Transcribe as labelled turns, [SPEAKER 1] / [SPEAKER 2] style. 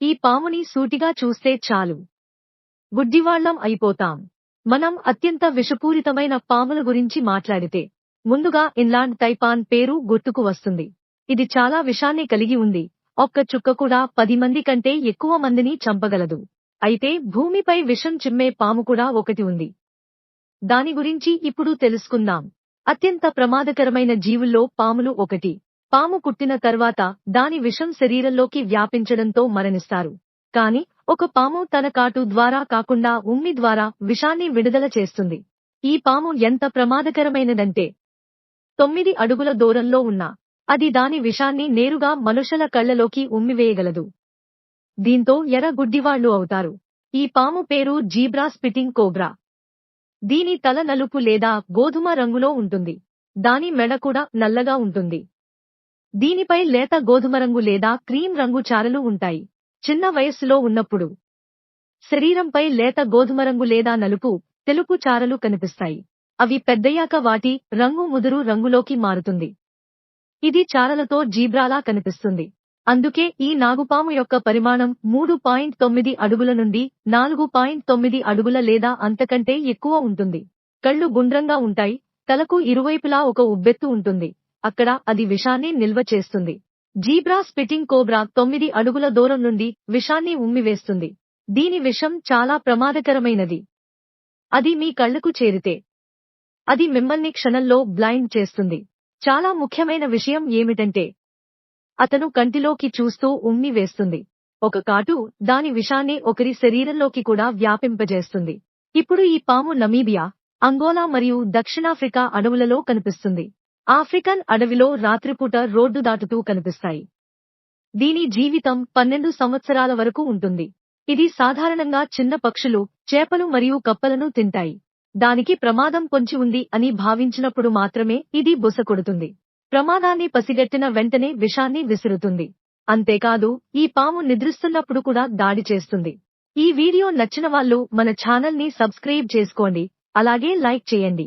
[SPEAKER 1] ఈ పాముని సూటిగా చూస్తే చాలు. గుడ్డివాళ్ళం అయిపోతాం. మనం అత్యంత విషపూరితమైన పాముల గురించి మాట్లాడితే ముందుగా ఇన్లాండ్ తైపాన్ పేరు గుర్తుకు వస్తుంది. ఇది చాలా విషాన్ని కలిగి ఉంది. ఒక్క చుక్క కూడా పది మంది కంటే ఎక్కువ మందిని చంపగలదు. అయితే భూమిపై విషం చిమ్మే పాము కూడా ఒకటి ఉంది. దాని గురించి ఇప్పుడు తెలుసుకుందాం. అత్యంత ప్రమాదకరమైన జీవుల్లో పాములు ఒకటి. పాము కుట్టిన తర్వాత దాని విషం శరీరంలోకి వ్యాపించడంతో మరణిస్తారు. కాని ఒక పాము తన కాటు ద్వారా కాకుండా ఉమ్మి ద్వారా విషాన్ని విడుదల చేస్తుంది. ఈ పాము ఎంత ప్రమాదకరమైనదంటే తొమ్మిది అడుగుల దూరంలో ఉన్నా అది దాని విషాన్ని నేరుగా మనుషుల కళ్ళలోకి ఉమ్మివేయగలదు. దీంతో ఎర్ర గుడ్డివాళ్ళు అవుతారు. ఈ పాము పేరు జీబ్రా స్పిటింగ్ కోబ్రా. దీని తల నలుపు లేదా గోధుమ రంగులో ఉంటుంది. దాని మెడ కూడా నల్లగా ఉంటుంది. దీనిపై లేత గోధుమ రంగు లేదా క్రీం రంగు చారలు ఉంటాయి. చిన్న వయస్సులో ఉన్నప్పుడు శరీరంపై లేత గోధుమరంగు లేదా నలుపు తెలుపు చారలు కనిపిస్తాయి. అవి పెద్దయ్యాక వాటి రంగు ముదురు రంగులోకి మారుతుంది. ఇది చారలతో జీబ్రాలా కనిపిస్తుంది. అందుకే ఈ నాగుపాము యొక్క పరిమాణం మూడు పాయింట్ తొమ్మిది అడుగుల నుండి నాలుగు పాయింట్ తొమ్మిది అడుగుల లేదా అంతకంటే ఎక్కువ ఉంటుంది. కళ్ళు గుండ్రంగా ఉంటాయి తలకు ఇరువైపులా ఒక ఉబ్బెత్తు ఉంటుంది. అక్కడ అది విషాన్ని నిల్వ చేస్తుంది. జీబ్రా స్పిటింగ్ కోబ్రా తొమ్మిది అడుగుల దూరం నుండి విషాన్ని ఉమ్మివేస్తుంది. దీని విషం చాలా ప్రమాదకరమైనది. అది మీ కళ్ళకు చేరితే. అది మిమ్మల్ని క్షణంలో బ్లైండ్ చేస్తుంది. చాలా ముఖ్యమైన విషయం ఏమిటంటే అతను కంటిలోకి చూస్తూ ఉమ్మి వేస్తుంది ఒక కాటు దాని విషాన్ని ఒకరి శరీరంలోకి కూడా వ్యాపింపజేస్తుంది. ఇప్పుడు ఈ పాము నమీబియా అంగోలా మరియు దక్షిణాఫ్రికా అడవులలో కనిపిస్తుంది. ఆఫ్రికన్ అడవిలో రాత్రిపూట రోడ్డు దాటుతూ కనిపిస్తాయి. దీని జీవితం పన్నెండు సంవత్సరాల వరకు ఉంటుంది. ఇది సాధారణంగా చిన్న పక్షులు చేపలు మరియు కప్పలను తింటాయి. దానికి ప్రమాదం పొంచి ఉంది అని భావించినప్పుడు మాత్రమే ఇది బుస కొడుతుంది. ప్రమాదాన్ని పసిగట్టిన వెంటనే విషాన్ని విసురుతుంది. అంతేకాదు ఈ పాము నిద్రిస్తున్నప్పుడు కూడా దాడి చేస్తుంది. ఈ వీడియో నచ్చిన వాళ్ళు మన ఛానల్ని సబ్స్క్రైబ్ చేసుకోండి. అలాగే లైక్ చేయండి.